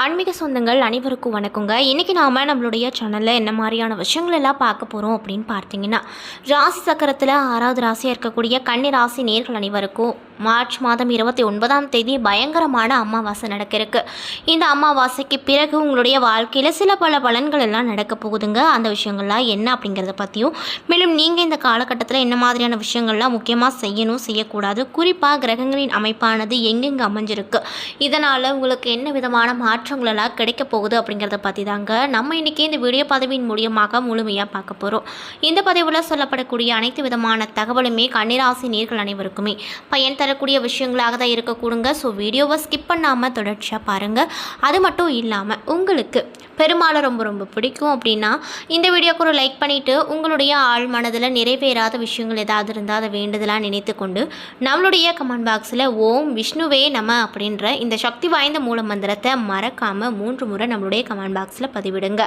ஆன்மீக சொந்தங்கள் அனைவருக்கும் வணக்கங்க. இன்றைக்கி நாம் நம்மளுடைய சேனலில் என்ன மாதிரியான விஷயங்கள் எல்லாம் பார்க்க போகிறோம் அப்படின்னு பார்த்தீங்கன்னா ராசி சக்கரத்தில் ஆறாவது ராசியாக இருக்கக்கூடிய கன்னி ராசி நேர்கள் அனைவருக்கும் மார்ச் மாதம் இருபத்தி ஒன்பதாம் தேதி பயங்கரமான அமாவாசை நடக்க இருக்கு இந்த அமாவாசைக்கு பிறகு உங்களுடைய வாழ்க்கையில் சில பல பலன்கள் எல்லாம் நடக்க போகுதுங்க. அந்த விஷயங்கள்லாம் என்ன அப்படிங்கிறத பற்றியும் மேலும் நீங்கள் இந்த காலகட்டத்தில் என்ன மாதிரியான விஷயங்கள்லாம் முக்கியமாக செய்யணும் செய்யக்கூடாது குறிப்பாக கிரகங்களின் அமைப்பானது எங்கெங்கே அமைஞ்சிருக்கு இதனால் உங்களுக்கு என்ன விதமான மாற்றங்கள் எல்லாம் கிடைக்க போகுது அப்படிங்கிறத பற்றி தாங்க நம்ம இன்றைக்கி இந்த வீடியோ பதவியின் மூலியமாக முழுமையாக பார்க்க போகிறோம் இந்த பதவியில் சொல்லப்படக்கூடிய அனைத்து விதமான தகவலுமே கன்னிராசி நேர்கள் அனைவருக்குமே. பயன் தரக்கூடிய விஷயங்களாக தான் இருக்கக்கூடுங்க. ஸோ வீடியோவை ஸ்கிப் பண்ணாமல் தொடர்ச்சியாக பாருங்கள் அது மட்டும் இல்லாமல் உங்களுக்கு பெரும்பாலும் ரொம்ப ரொம்ப பிடிக்கும் அப்படின்னா இந்த வீடியோக்கு ஒரு லைக் பண்ணிவிட்டு உங்களுடைய ஆள் மனதில் நிறைவேறாத விஷயங்கள் ஏதாவது இருந்தால் அதை வேண்டுதலாக நினைத்து கொண்டு நம்மளுடைய கமெண்ட் பாக்ஸில் ஓம் விஷ்ணுவே நம அப்படின்ற இந்த சக்தி வாய்ந்த மூல மந்திரத்தை மறக்காமல் மூன்று முறை நம்மளுடைய கமெண்ட் பாக்ஸில் பதிவிடுங்க.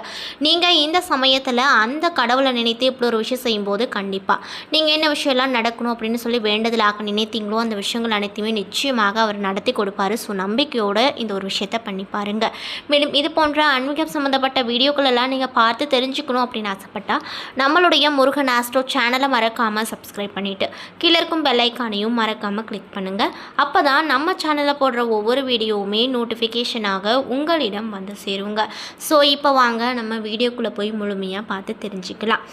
நீங்கள் இந்த சமயத்தில் அந்த கடவுளை நினைத்து இப்படி ஒரு விஷயம் செய்யும்போது கண்டிப்பாக நீங்கள் என்ன விஷயம்லாம் நடக்கணும் அப்படின்னு சொல்லி வேண்டுதலாக நினைத்தீங்களோ அந்த விஷயம் விஷயங்கள் அனைத்தையுமே நிச்சயமாக அவர் நடத்தி கொடுப்பாரு. ஸோ நம்பிக்கையோடு இந்த ஒரு விஷயத்தை பண்ணி பாருங்க. மேலும் இது போன்ற ஆன்மீகம் சம்மந்தப்பட்ட வீடியோக்கள் எல்லாம் நீங்கள் பார்த்து தெரிஞ்சுக்கணும் அப்படின்னு ஆசைப்பட்டால் நம்மளுடைய முருகன் ஆஸ்ட்ரோ சேனலை மறக்காமல் சப்ஸ்கிரைப் பண்ணிவிட்டு கீழே இருக்கும் பெல்லைக்கானையும் மறக்காமல் கிளிக் பண்ணுங்கள் அப்போ தான் நம்ம சேனலில் போடுற ஒவ்வொரு வீடியோவுமே நோட்டிஃபிகேஷனாக உங்களிடம் வந்து சேருங்க. ஸோ இப்போ வாங்க நம்ம வீடியோக்குள்ளே போய் முழுமையாக பார்த்து தெரிஞ்சுக்கலாம்.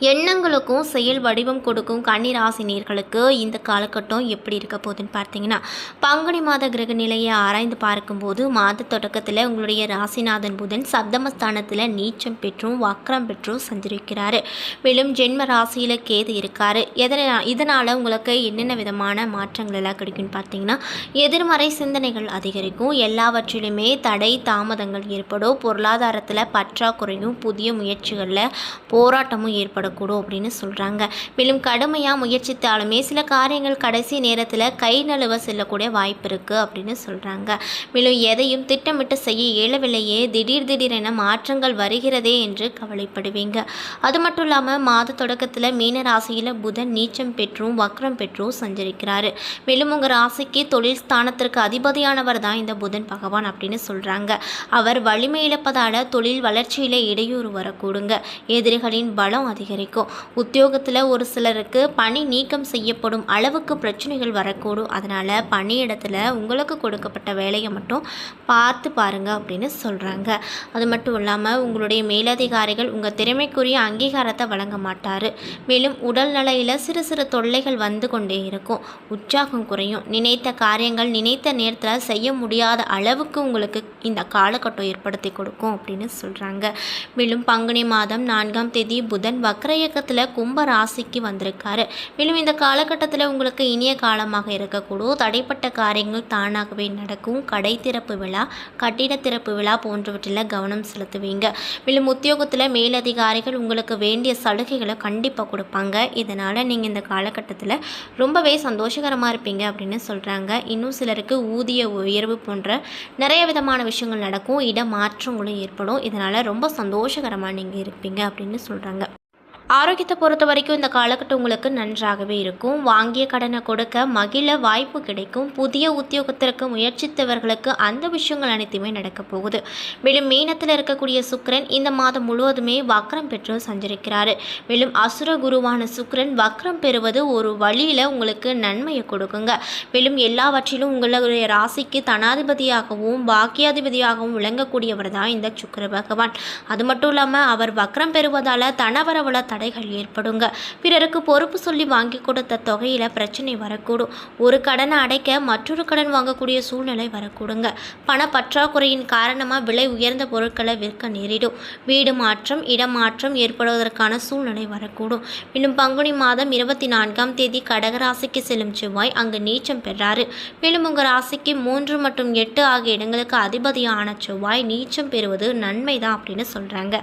எண்ணங்களுக்கும் செயல் வடிவம் கொடுக்கும் கன்னிராசினியர்களுக்கு இந்த காலகட்டம் எப்படி இருக்க போகுதுன்னு பார்த்தீங்கன்னா பங்குனி மாத கிரக நிலையை ஆராய்ந்து பார்க்கும்போது மாத தொடக்கத்தில் உங்களுடைய ராசிநாதன் புதன் சப்தமஸ்தானத்தில் நீச்சம் பெற்றும் வக்ரம் பெற்றும் சஞ்சரிக்கிறாரு. மேலும் ஜென்ம ராசியில் கேது இருக்காரு. எதனால் இதனால் உங்களுக்கு என்னென்ன விதமான மாற்றங்கள் எல்லாம் கிடைக்கும்னு பார்த்தீங்கன்னா எதிர்மறை சிந்தனைகள் அதிகரிக்கும். எல்லாவற்றிலுமே தடை தாமதங்கள் ஏற்படும். பொருளாதாரத்தில் பற்றாக்குறையும் புதிய முயற்சிகளில் போராட்டமும் ஏற்படும். ஏற்படக்கூடும் அப்படின்னு சொல்கிறாங்க மேலும் கடுமையாக முயற்சித்தாலுமே சில காரியங்கள் கடைசி நேரத்தில் கை நழுவ செல்லக்கூடிய வாய்ப்பு இருக்குது அப்படின்னு சொல்கிறாங்க மேலும் எதையும் திட்டமிட்டு செய்ய இயலவில்லையே திடீர் திடீரென மாற்றங்கள் வருகிறதே என்று கவலைப்படுவீங்க. அது மட்டும் இல்லாமல் மாத தொடக்கத்தில் மீன ராசியில் புதன் நீச்சம் பெற்றும் வக்ரம் பெற்றும் சஞ்சரிக்கிறாரு. மேலும் உங்கள் ராசிக்கு தொழில் ஸ்தானத்திற்கு அதிபதியானவர் தான் இந்த புதன் பகவான் அப்படின்னு சொல்கிறாங்க அவர் வலிமை இழப்பதால் தொழில் வளர்ச்சியில் இடையூறு வரக்கூடுங்க. எதிரிகளின் பலம் அதிகம் அதிகரிக்கும் உத்தியோகத்தில் ஒரு சிலருக்கு பணி நீக்கம் செய்யப்படும் அளவுக்கு பிரச்சனைகள் வரக்கூடும். அதனால் பணியிடத்தில் உங்களுக்கு கொடுக்கப்பட்ட வேலையை மட்டும் பார்த்து பாருங்க அப்படின்னு சொல்கிறாங்க அது மட்டும் இல்லாமல் உங்களுடைய மேலதிகாரிகள் உங்கள் திறமைக்குரிய அங்கீகாரத்தை வழங்க மாட்டார். மேலும் உடல் நிலையில் சிறு சிறு தொல்லைகள் வந்து கொண்டே இருக்கும். உற்சாகம் குறையும். நினைத்த காரியங்கள் நினைத்த நேரத்தில் செய்ய முடியாத அளவுக்கு உங்களுக்கு இந்த காலகட்டம் ஏற்படுத்தி கொடுக்கும் அப்படின்னு சொல்கிறாங்க மேலும் பங்குனி மாதம் நான்காம் தேதி புதன் வக்ர இயக்கத்தில் கும்ப ராசிக்கு வந்திருக்காரு. மேலும் இந்த காலகட்டத்தில் உங்களுக்கு இனிய காலமாக இருக்கக்கூடும். தடைப்பட்ட காரியங்கள் தானாகவே நடக்கும். கடை திறப்பு விழா கட்டிட திறப்பு விழா போன்றவற்றில் கவனம் செலுத்துவீங்க. மேலும் உத்தியோகத்தில் மேலதிகாரிகள் உங்களுக்கு வேண்டிய சலுகைகளை கண்டிப்பாக கொடுப்பாங்க. இதனால் நீங்கள் இந்த காலகட்டத்தில் ரொம்பவே சந்தோஷகரமாக இருப்பீங்க அப்படின்னு சொல்கிறாங்க இன்னும் சிலருக்கு ஊதிய உயர்வு போன்ற நிறைய விதமான விஷயங்கள் நடக்கும். இட மாற்றங்களும் ஏற்படும். இதனால் ரொம்ப சந்தோஷகரமாக நீங்கள் இருப்பீங்க அப்படின்னு சொல்கிறாங்க ஆரோக்கியத்தை பொறுத்த வரைக்கும் இந்த காலகட்டம் உங்களுக்கு நன்றாகவே இருக்கும். வாங்கிய கடனை கொடுக்க மகிழ வாய்ப்பு கிடைக்கும். புதிய உத்தியோகத்திற்கு முயற்சித்தவர்களுக்கு அந்த விஷயங்கள் அனைத்துமே நடக்க போகுது. மேலும் மீனத்தில் இருக்கக்கூடிய சுக்கரன் இந்த மாதம் முழுவதுமே வக்ரம் பெற்று சஞ்சரிக்கிறார். மேலும் அசுர குருவான சுக்கரன் வக்ரம் பெறுவது ஒரு வழியில் உங்களுக்கு நன்மையை கொடுக்குங்க. மேலும் எல்லாவற்றிலும் உங்களுடைய ராசிக்கு தனாதிபதியாகவும் பாக்கியாதிபதியாகவும் விளங்கக்கூடியவர் தான் இந்த சுக்கர பகவான். அது மட்டும் இல்லாமல் அவர் வக்ரம் பெறுவதால் தனவரவுல தடைகள் ஏற்படுங்க. பிறருக்கு பொறுப்பு சொல்லி வாங்கி கொடுத்த தொகையில் பிரச்சனை வரக்கூடும். ஒரு கடனை அடைக்க மற்றொரு கடன் வாங்கக்கூடிய சூழ்நிலை வரக்கூடுங்க. பண பற்றாக்குறையின் காரணமாக விலை உயர்ந்த பொருட்களை விற்க நேரிடும். வீடு மாற்றம் இடமாற்றம் ஏற்படுவதற்கான சூழ்நிலை வரக்கூடும். இன்னும் பங்குனி மாதம் இருபத்தி நான்காம் தேதி கடகராசிக்கு செல்லும் செவ்வாய் அங்கு நீச்சம் பெறாரு. மேலும் உங்கள் ராசிக்கு மூன்று மற்றும் எட்டு ஆகிய இடங்களுக்கு அதிபதியான செவ்வாய் நீச்சம் பெறுவது நன்மை தான் அப்படின்னு சொல்கிறாங்க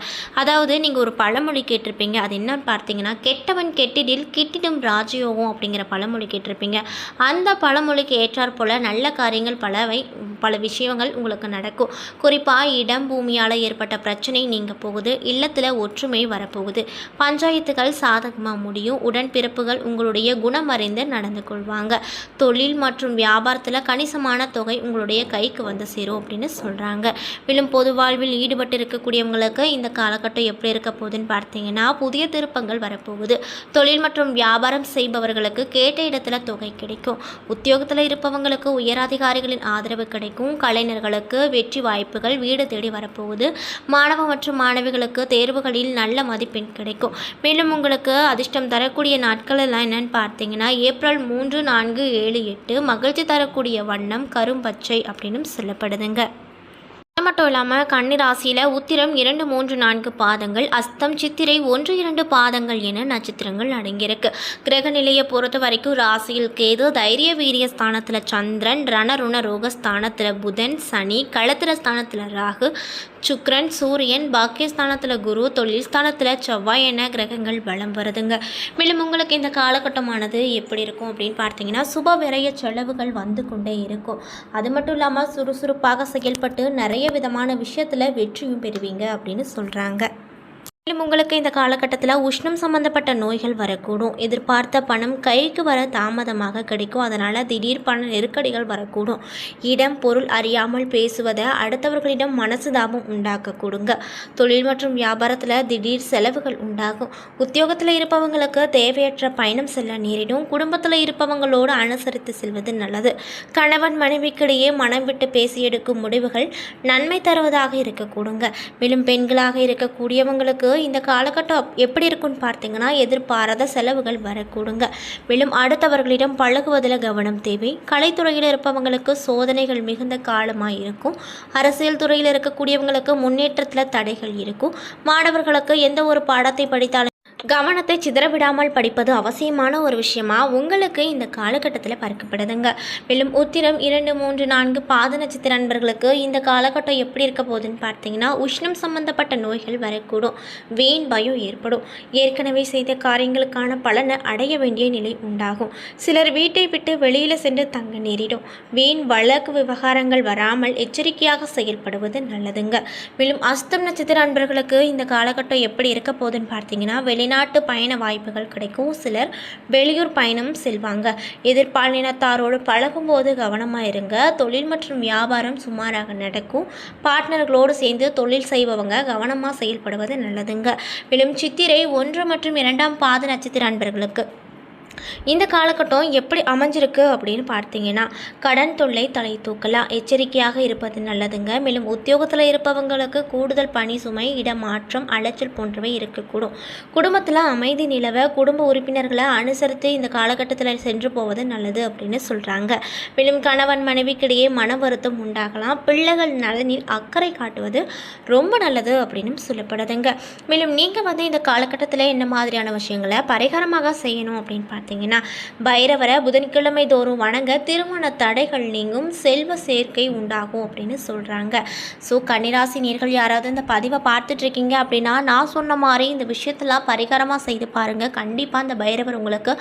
அதாவது நீங்கள் ஒரு பழமொழி கேட்டிருப்பீங்க அது என்னன்னு பார்த்தீங்கன்னா கெட்டவன் கெட்டிடில் கிட்டிடும் ராஜயோகம் அப்படிங்கிற பழமொழி கேட்டிருப்பீங்க. அந்த பழமொழிக்கு ஏற்றாற்போல் நல்ல காரியங்கள் பலவை பல விஷயங்கள் உங்களுக்கு நடக்கும். குறிப்பாக இடம் பூமியால் ஏற்பட்ட பிரச்சனை நீங்கள் போகுது. இல்லத்தில் ஒற்றுமை வரப்போகுது. பஞ்சாயத்துகள் சாதகமாக முடியும். உடன்பிறப்புகள் உங்களுடைய குணம் அறிந்து நடந்து கொள்வாங்க. தொழில் மற்றும் வியாபாரத்தில் கணிசமான தொகை உங்களுடைய கைக்கு வந்து சேரும் அப்படின்னு சொல்கிறாங்க மேலும் பொது வாழ்வில் ஈடுபட்டு இருக்கக்கூடியவங்களுக்கு இந்த காலகட்டம் எப்படி இருக்க போகுதுன்னு பார்த்தீங்கன்னா புதிய திருப்பங்கள் வரப்போகுது. தொழில் மற்றும் வியாபாரம் செய்பவர்களுக்கு கேட்ட இடத்துல தொகை கிடைக்கும். உத்தியோகத்தில் இருப்பவங்களுக்கு உயரதிகாரிகளின் ஆதரவு கிடைக்கும். கலைஞர்களுக்கு வெற்றி வாய்ப்புகள் வீடு தேடி வரப்போகுது. மாணவ மற்றும் மாணவிகளுக்கு தேர்வுகளில் நல்ல மதிப்பெண் கிடைக்கும். மேலும் உங்களுக்கு அதிர்ஷ்டம் தரக்கூடிய நாட்கள் எல்லாம் என்னன்னு பார்த்தீங்கன்னா ஏப்ரல் மூன்று நான்கு ஏழு எட்டு மகிழ்ச்சி தரக்கூடிய வண்ணம் கரும்பச்சை அப்படின்னு சொல்லப்படுதுங்க. அது மட்டும் இல்லாமல் கன்னிராசியில் உத்திரம் இரண்டு மூன்று நான்கு பாதங்கள் அஸ்தம் சித்திரை ஒன்று இரண்டு பாதங்கள் என நட்சத்திரங்கள் அடங்கியிருக்கு. கிரக நிலையை பொறுத்த வரைக்கும் ராசியில் கேது தைரிய வீரிய ஸ்தானத்தில் சந்திரன் ரணருண ரோக ஸ்தானத்தில் புதன் சனி களத்திர ஸ்தானத்தில் ராகு சுக்ரன் சூரியன் பாக்கியஸ்தானத்தில் குரு தொழில் ஸ்தானத்தில் செவ்வாய் என கிரகங்கள் பலம் வருதுங்க. மேலும் உங்களுக்கு இந்த காலகட்டமானது எப்படி இருக்கும் அப்படின்னு பார்த்தீங்கன்னா சுப விரைய செலவுகள் வந்து கொண்டே இருக்கும். அது மட்டும் இல்லாமல் சுறுசுறுப்பாக செயல்பட்டு நிறைய விதமான விஷயத்தில் வெற்றியும் பெறுவீங்க அப்படின்னு சொல்கிறாங்க மேலும் உங்களுக்கு இந்த காலகட்டத்தில் உஷ்ணம் சம்பந்தப்பட்ட நோய்கள் வரக்கூடும். எதிர்பார்த்த பணம் கைக்கு வர தாமதமாக கிடைக்கும். அதனால் திடீர் பண நெருக்கடிகள் வரக்கூடும். இடம் பொருள் அறியாமல் பேசுவதை அடுத்தவர்களிடம் மனசு தாபம் உண்டாக்கக்கூடுங்க தொழில் மற்றும் வியாபாரத்தில் திடீர் செலவுகள் உண்டாகும். உத்தியோகத்தில் இருப்பவங்களுக்கு தேவையற்ற பயணம் செல்ல நேரிடும். குடும்பத்தில் இருப்பவங்களோடு அனுசரித்து செல்வது நல்லது. கணவன் மனைவிக்கிடையே மனம் விட்டு பேசி எடுக்கும் முடிவுகள் நன்மை தருவதாக இருக்கக்கூடுங்க மேலும் பெண்களாக இருக்கக்கூடியவங்களுக்கு இந்த காலகட்டம் எப்படி இருக்குன்னு பார்த்தீங்கன்னா எதிர்பாராத செலவுகள் வரக்கூடுங்க. மேலும் அடுத்தவர்களிடம் பழகுவதில் கவனம் தேவை. கலைத்துறையில் இருப்பவங்களுக்கு சோதனைகள் மிகுந்த காலமாக இருக்கும். அரசியல் துறையில் இருக்கக்கூடியவங்களுக்கு முன்னேற்றத்தில் தடைகள் இருக்கும். மாணவர்களுக்கு எந்த ஒரு பாடத்தை படித்தாலும் கவனத்தை சிதறவிடாமல் படிப்பது அவசியமான ஒரு விஷயமா? உங்களுக்கு இந்த காலகட்டத்தில் பார்க்கப்படுதுங்க மேலும் உத்திரம் இரண்டு மூன்று நான்கு பாத நட்சத்திர நண்பர்களுக்கு இந்த காலகட்டம் எப்படி இருக்க போகுதுன்னு பார்த்தீங்கன்னா உஷ்ணம் சம்பந்தப்பட்ட நோய்கள் வரக்கூடும். வீண் பயம் ஏற்படும். ஏற்கனவே செய்த காரியங்களுக்கான பலனை அடைய வேண்டிய நிலை உண்டாகும். சிலர் வீட்டை விட்டு வெளியில் சென்று தங்க நேரிடும். வீண் வழக்கு விவகாரங்கள் வராமல் எச்சரிக்கையாக செயல்படுவது நல்லதுங்க. மேலும் அஸ்தம் நட்சத்திர நண்பர்களுக்கு இந்த காலகட்டம் எப்படி இருக்க போகுதுன்னு பார்த்தீங்கன்னா வெளி வெளிநாட்டு பயண வாய்ப்புகள் கிடைக்கும். சிலர் வெளியூர் பயணம் செல்வாங்க. எதிர்பாலினத்தாரோடு பழகும்போது கவனமாக இருங்க. தொழில் மற்றும் வியாபாரம் சுமாராக நடக்கும். பார்ட்னர்களோடு சேர்ந்து தொழில் செய்பவங்க கவனமாக செயல்படுவது நல்லதுங்க. மேலும் சித்திரை ஒன்று மற்றும் இரண்டாம் பாத நட்சத்திர அன்பர்களுக்கு இந்த காலகட்டம் எப்படி அமைஞ்சிருக்கு அப்படின்னு பார்த்தீங்கன்னா கடன் தொல்லை தலை தூக்கலாம் எச்சரிக்கையாக இருப்பது நல்லதுங்க. மேலும் உத்தியோகத்தில் இருப்பவங்களுக்கு கூடுதல் பணி சுமை இடமாற்றம் அலைச்சல் போன்றவை இருக்கக்கூடும். குடும்பத்தில் அமைதி நிலவ குடும்ப உறுப்பினர்களை அனுசரித்து இந்த காலகட்டத்தில் சென்று போவது நல்லது அப்படின்னு சொல்கிறாங்க மேலும் கணவன் மனைவிக்கிடையே மன வருத்தம் உண்டாகலாம். பிள்ளைகள் நலனில் அக்கறை காட்டுவது ரொம்ப நல்லது அப்படின்னு சொல்லப்படுதுங்க. மேலும் நீங்கள் வந்து இந்த காலகட்டத்தில் என்ன மாதிரியான விஷயங்களை பரிகாரமாக செய்யணும் அப்படின்னு பார்த்தீங்கன்னா பார்த்தீங்கன்னா பைரவரை புதன்கிழமை தோறும் வணங்க திருமண தடைகள் நீங்கும் செல்வ சேர்க்கை உண்டாகும் அப்படின்னு சொல்கிறாங்க ஸோ கன்னிராசி நேர்கள் யாராவது இந்த பதிவை பார்த்துட்ருக்கீங்க அப்படின்னா நான் சொன்ன மாதிரி இந்த விஷயத்தெல்லாம் பரிகாரமாக செய்து பாருங்கள் கண்டிப்பாக அந்த பைரவர் உங்களுக்கு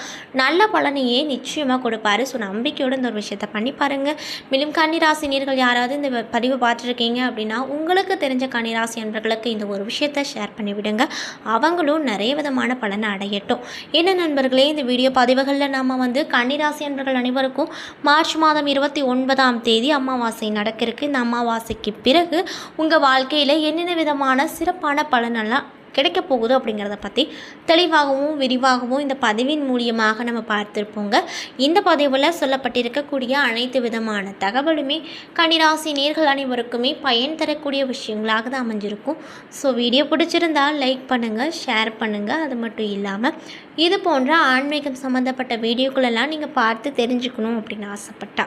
நல்ல பலனையே நிச்சயமாக கொடுப்பாரு. ஸோ நம்பிக்கையோடு இந்த ஒரு விஷயத்த பண்ணி பாருங்கள் மேலும் கன்னிராசி நேர்கள் யாராவது இந்த பதிவை பார்த்துருக்கீங்க அப்படின்னா உங்களுக்கு தெரிஞ்ச கன்னிராசி நண்பர்களுக்கு இந்த ஒரு விஷயத்தை ஷேர் பண்ணிவிடுங்க. அவங்களும் நிறைய விதமான பலனை அடையட்டும். என்ன நண்பர்களே இந்த வீடியோ பதிவுகளில் நம்ம வந்து கன்னிராசி அன்பர்கள் அனைவருக்கும் மார்ச் மாதம் இருபத்தி ஒன்பதாம் தேதி அமாவாசை நடக்கிறதுக்கு இந்த அமாவாசைக்கு பிறகு உங்கள் வாழ்க்கையில் என்னென்ன விதமான சிறப்பான பலனெல்லாம் கிடைக்க போகுது அப்படிங்கிறத பற்றி தெளிவாகவும் விரிவாகவும் இந்த பதிவின் மூலியமாக நம்ம பார்த்துருப்போங்க. இந்த பதிவில் சொல்லப்பட்டிருக்கக்கூடிய அனைத்து விதமான தகவலுமே கன்னிராசி நேர்கள் அனைவருக்குமே பயன் தரக்கூடிய விஷயங்களாக தான் அமைஞ்சிருக்கும். ஸோ வீடியோ பிடிச்சிருந்தால் லைக் பண்ணுங்கள் ஷேர் பண்ணுங்கள் அது மட்டும் இல்லாமல் இது போன்ற ஆன்மீகம் சம்மந்தப்பட்ட வீடியோக்களெல்லாம் நீங்கள் பார்த்து தெரிஞ்சுக்கணும் அப்படின்னு ஆசைப்பட்டா.